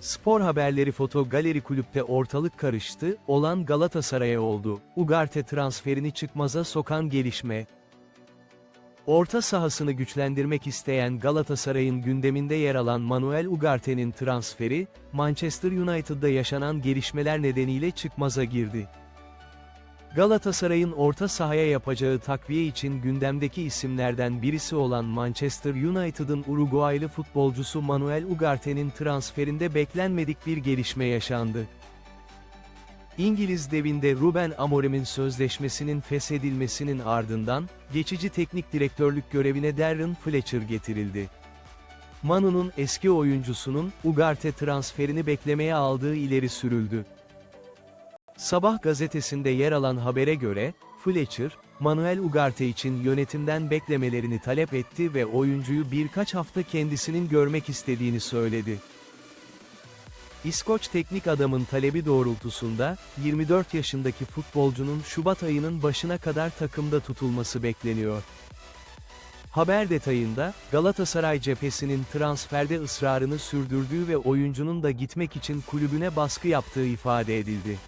Spor haberleri foto galeri kulüpte ortalık karıştı, olan Galatasaray'a oldu. Ugarte transferini çıkmaza sokan gelişme. Orta sahasını güçlendirmek isteyen Galatasaray'ın gündeminde yer alan Manuel Ugarte'nin transferi, Manchester United'da yaşanan gelişmeler nedeniyle çıkmaza girdi. Galatasaray'ın orta sahaya yapacağı takviye için gündemdeki isimlerden birisi olan Manchester United'ın Uruguaylı futbolcusu Manuel Ugarte'nin transferinde beklenmedik bir gelişme yaşandı. İngiliz devinde Ruben Amorim'in sözleşmesinin feshedilmesinin ardından, geçici teknik direktörlük görevine Darren Fletcher getirildi. Manu'nun eski oyuncusunun, Ugarte transferini beklemeye aldığı ileri sürüldü. Sabah gazetesinde yer alan habere göre, Fletcher, Manuel Ugarte için yönetimden beklemelerini talep etti ve oyuncuyu birkaç hafta kendisinin görmek istediğini söyledi. İskoç teknik adamın talebi doğrultusunda, 24 yaşındaki futbolcunun Şubat ayının başına kadar takımda tutulması bekleniyor. Haber detayında, Galatasaray cephesinin transferde ısrarını sürdürdüğü ve oyuncunun da gitmek için kulübüne baskı yaptığı ifade edildi.